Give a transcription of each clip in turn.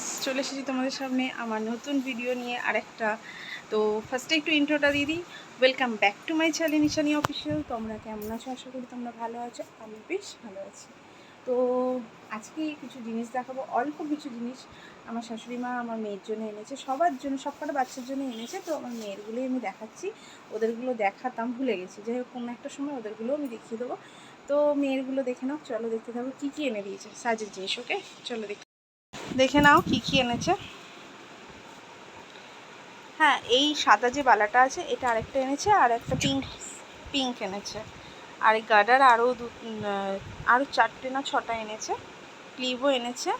Friends চলে এসেছি তোমাদের সামনে আমার নতুন ভিডিও নিয়ে আরেকটা। তো ফার্স্টে একটু ইন্ট্রোটা দিয়ে দিই। Welcome back to my channel Nishani official তোমরা কেমন আছো? আশা করি তোমরা ভালো আছো। আমি বেশ ভালো আছি। তো আজকে কিছু জিনিস দেখাবো, অল্প কিছু জিনিস। আমার শাশুড়ি মা আমার মেয়ের জন্য এনেছে, সবার জন্য, সবকটা বাচ্চার জন্য এনেছে। তো আমার মেয়েরগুলোই আমি দেখাচ্ছি, ওদেরগুলো দেখাতাম, ভুলে গেছি। যাই হোক, কোনো একটা সময় ওদেরগুলো আমি দেখিয়ে দেবো। তো মেয়েরগুলো দেখে নাও, চলো দেখতে থাকো, কী কী এনে দিয়েছে সাজের জিনিস ওকে চলো দেখতে দেখে নাও কী কী এনেছে। হ্যাঁ এই সাদা যে বালাটা আছে, এটা আরেকটা এনেছে, আর একটা পিঙ্ক পিঙ্ক এনেছে। আর এই গার্ডার আরও দু আরও চারটে না ছটা এনেছে। ক্লিভও এনেছে,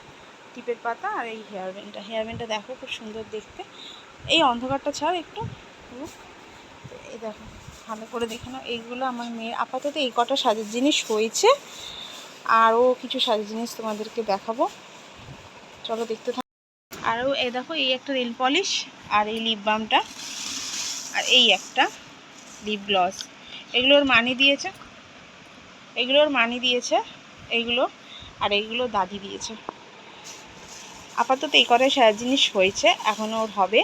টিপের পাতা আর এই হেয়ার ব্যান্ডটা। হেয়ার ব্যান্ডটা দেখো খুব সুন্দর দেখতে। এই অন্ধকারটা ছাড় একটু। এই দেখো, ভালো করে দেখে নাও। এইগুলো আমার মেয়ের আপাতত এই কটা সাজের জিনিস হয়েছে। আরও কিছু সাজের জিনিস তোমাদেরকে দেখাবো। চলো দেখতে থাকো। আরও এই দেখো, এই একটা রেল পলিশ আর এই লিপ বামটা আর এই একটা লিপ গ্লস এগুলোর মানি দিয়েছে। এগুলোর মানি দিয়েছে এইগুলো আর এইগুলো দাদি দিয়েছে। আপাতত এই কটাই সারা জিনিস হয়েছে এখনও ওর হবে।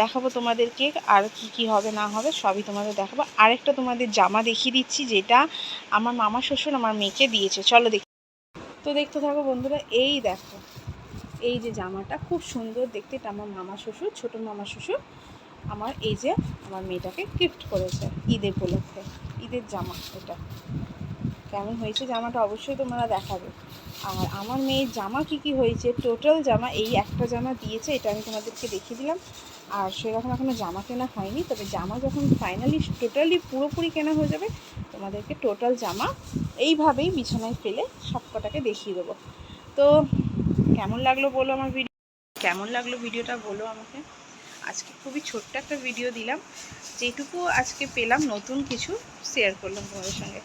দেখাবো তোমাদেরকে আর কি কি হবে, না হবে, সবই তোমাদের দেখাবো। আরেকটা তোমাদের জামা দেখিয়ে দিচ্ছি, যেটা আমার মামা শ্বশুর আমার মেয়েকে দিয়েছে। চলো দেখি। তো দেখতে থাকো বন্ধুরা, এই দেখো। এই যে জামাটা খুব সুন্দর দেখতে, এটা আমার মামা শ্বশুর, ছোটো মামা শ্বশুর। আমার এই যে আমার মেয়েটাকে গিফট করেছে ঈদের উপলক্ষে, ঈদের জামা এটা। কেমন হয়েছে জামাটা অবশ্যই তোমরা দেখাবে। আর আমার মেয়ের জামা কি কি হয়েছে টোটাল জামা এই একটা জামা দিয়েছে, এটা আমি তোমাদেরকে দেখিয়ে দিলাম। আর সেরকম এখনও জামা কেনা হয়নি, তবে জামা যখন ফাইনালি টোটালি পুরোপুরি কেনা হয়ে যাবে, তোমাদেরকে টোটাল জামা এইভাবেই বিছানায় ফেলে সব কটাকে দেখিয়ে দেবো। তো কেমন লাগল বলো আমার ভিডিও কেমন লাগল ভিডিওটা বলো আমাকে। আজকে খুবই ছোট্ট একটা ভিডিও দিলাম। যেটুকু আজকে পেলাম, নতুন কিছু শেয়ার করলাম তোমাদের সঙ্গে।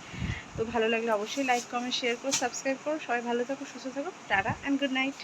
তো ভালো লাগলে অবশ্যই লাইক কমেন্ট শেয়ার করো সাবস্ক্রাইব করো। সবাই ভালো থাকো, সুস্থ থাকো। Tata and good night